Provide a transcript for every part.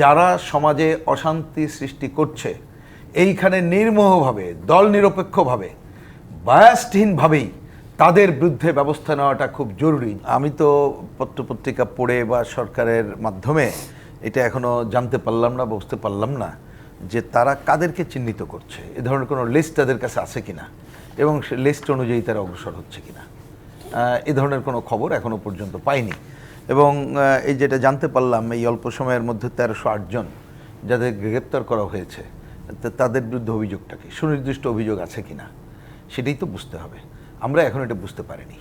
যারা সমাজে অশান্তি সৃষ্টি করছে, এইখানে নির্মোহভাবে, দল নিরপেক্ষভাবে, বায়াসহীনভাবেই তাদের বিরুদ্ধে ব্যবস্থা নেওয়াটা খুব জরুরি। আমি তো পত্রপত্রিকা পড়ে বা সরকারের মাধ্যমে এটা এখনও জানতে পারলাম না, বুঝতে পারলাম না যে তারা কাদেরকে চিহ্নিত করছে। এ ধরনের কোনো লিস্ট তাদের কাছে আছে কিনা এবং সে লিস্ট অনুযায়ী তারা অগ্রসর হচ্ছে কিনা। এ ধরনের কোনো খবর এখনও পর্যন্ত পাইনি। এবং এই যেটা জানতে পারলাম এই অল্প সময়ের মধ্যে তেরোশো আটজন যাদের গ্রেপ্তার করা হয়েছে তাদের বিরুদ্ধে অভিযোগটা কি? সুনির্দিষ্ট অভিযোগ আছে কি না সেটাই তো বুঝতে হবে। আমরা এখন এটা বুঝতে পারিনি।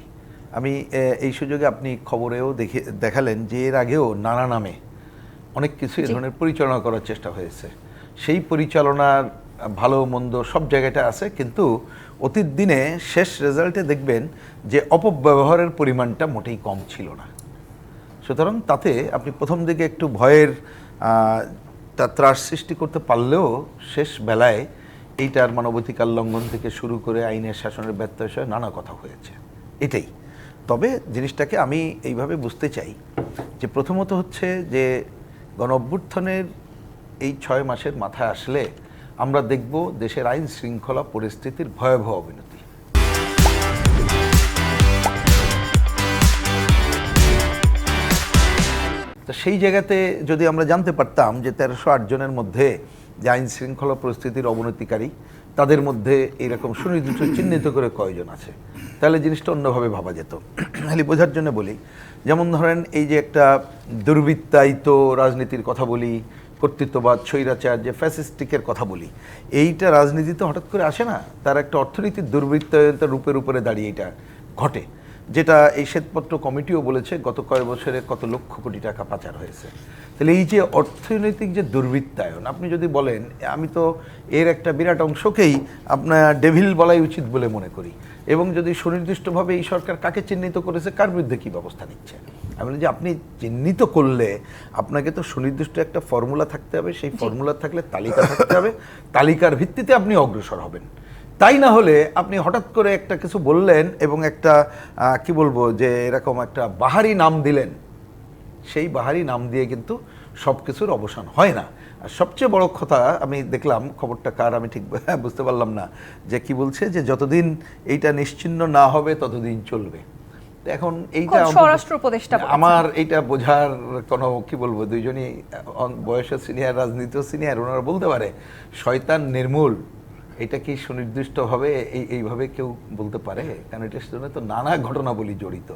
আমি এই সুযোগে আপনি খবরেও দেখে দেখালেন যে এর আগেও নানা নামে অনেক কিছু এ ধরনের পরিচালনা করার চেষ্টা হয়েছে। সেই পরিচালনার ভালো মন্দ সব জায়গাটা আছে কিন্তু অতীত দিনে শেষ রেজাল্টে দেখবেন যে অপব্যবহারের পরিমাণটা মোটেই কম ছিল না। সুতরাং তাতে আপনি প্রথম দিকে একটু ভয়ের ত্রাস সৃষ্টি করতে পারলেও শেষ বেলায় এইটার মানবাধিকার লঙ্ঘন থেকে শুরু করে আইনের শাসনের ব্যর্থ নানা কথা হয়েছে। এটাই। তবে জিনিসটাকে আমি এইভাবে বুঝতে চাই যে প্রথমত হচ্ছে যে গণ অভ্যুত্থানের এই ছয় মাসের মাথায় আসলে আমরা দেখব দেশের আইন শৃঙ্খলা পরিস্থিতির ভয়াবহ অবনতি। তো সেই জায়গাতে যদি আমরা জানতে পারতাম যে তেরোশো আট জনের মধ্যে যে আইন শৃঙ্খলা পরিস্থিতির অবনতিকারী, তাদের মধ্যে এরকম সুনির্দিষ্ট চিহ্নিত করে কয়জন আছে? তাহলে জিনিসটা অন্যভাবে ভাবা যেত। খালি বোঝার জন্য বলি, যেমন ধরেন এই যে একটা দুর্বৃত্তায়িত রাজনীতির কথা বলি, কর্তৃত্ববাদ, স্বৈরাচার, যে ফ্যাসিস্টিকের কথা বলি, এইটা রাজনীতিতে হঠাৎ করে আসে না? তার একটা অর্থনীতির দুর্বৃত্তায়িতার রূপের উপরে দাঁড়িয়ে এটা ঘটে। যেটা এই শ্বেতপত্র কমিটিও বলেছে গত কয়েক বছরে কত লক্ষ কোটি টাকা পাচার হয়েছে। তাহলে এই যে অর্থনৈতিক যে দুর্বৃত্তায়ন আপনি যদি বলেন আমি তো এর একটা বিরাট অংশকেই আপনার ডেভিল বলাই উচিত বলে মনে করি। এবং যদি সুনির্দিষ্টভাবে এই সরকার কাকে চিহ্নিত করেছে কার বিরুদ্ধে কী ব্যবস্থা নিচ্ছে? আমি যে আপনি চিহ্নিত করলে আপনাকে তো সুনির্দিষ্ট একটা ফর্মুলা থাকতে হবে। সেই ফর্মুলা থাকলে তালিকা থাকতে হবে। তালিকার ভিত্তিতে আপনি অগ্রসর হবেন। তাই না হলে আপনি হঠাৎ করে একটা কিছু বললেন এবং একটা কি বলব যে এরকম একটা বাহারি নাম দিলেন। সেই বাহারি নাম দিয়ে কিন্তু সব কিছুর অবসান হয় না। আর সবচেয়ে বড় কথা আমি দেখলাম খবরটা কার আমি ঠিক বুঝতে পারলাম না যে কি বলছে যে যতদিন এইটা নিশ্চিন্ন না হবে ততদিন চলবে। এখন এইটা স্বরাষ্ট্র উপদেষ্টা আমার এইটা বোঝার কোনো কি বলব দুইজনই অন- বয়সে সিনিয়র রাজনীতিও সিনিয়র ওনারা বলতে পারে শয়তান নির্মূল। এটা কি সুনির্দিষ্টভাবে এই এইভাবে কেউ বলতে পারে? কারণ এটার সঙ্গে তো নানা ঘটনাবলী জড়িত।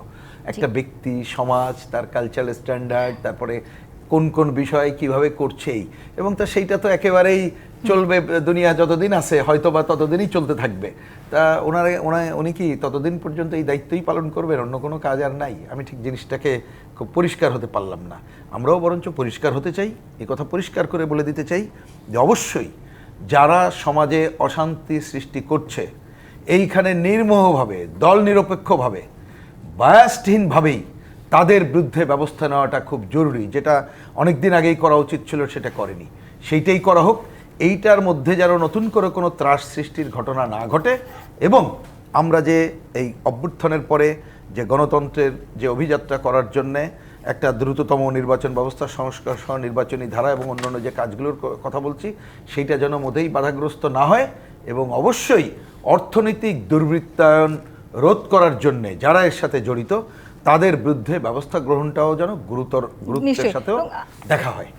একটা ব্যক্তি সমাজ তার কালচারাল স্ট্যান্ডার্ড তারপরে কোন কোন বিষয় কীভাবে করছেই। এবং তা সেইটা তো একেবারেই চলবে দুনিয়া যতদিন আছে হয়তো বা ততদিনই চলতে থাকবে। তা ওনারা ওনার উনি কি ততদিন পর্যন্ত এই দায়িত্বই পালন করবেন? অন্য কোনো কাজ আর নাই? আমি ঠিক জিনিসটাকে খুব পরিষ্কার হতে পারলাম না। আমরাও বরঞ্চ পরিষ্কার হতে চাই এ কথা পরিষ্কার করে বলে দিতে চাই যে অবশ্যই যারা সমাজে অশান্তি সৃষ্টি করছে, এইখানে নির্মোহভাবে, দল নিরপেক্ষভাবে, বায়াসহীনভাবেই তাদের বিরুদ্ধে ব্যবস্থা নেওয়াটা খুব জরুরি, যেটা অনেক দিন আগেই করা উচিত ছিল, সেটা করেনি। সেইটাই করা হোক, এইটার মধ্যে যেন নতুন করে কোনো ত্রাস সৃষ্টির ঘটনা না ঘটে এবং আমরা যে এই অভ্যুত্থানের পরে যে গণতন্ত্রের যে অভিযাত্রা করার জন্যে একটা দ্রুততম নির্বাচন ব্যবস্থা সংস্কার সহ নির্বাচনী ধারা এবং অন্যান্য যে কাজগুলোর কথা বলছি সেইটা যেন মোটেই বাধাগ্রস্ত না হয় এবং অবশ্যই অর্থনৈতিক দুর্বৃত্তায়ন রোধ করার জন্যে যারা এর সাথে জড়িত তাদের বিরুদ্ধে ব্যবস্থা গ্রহণটাও যেন গুরুতর গুরুত্বের সাথেও দেখা হয়।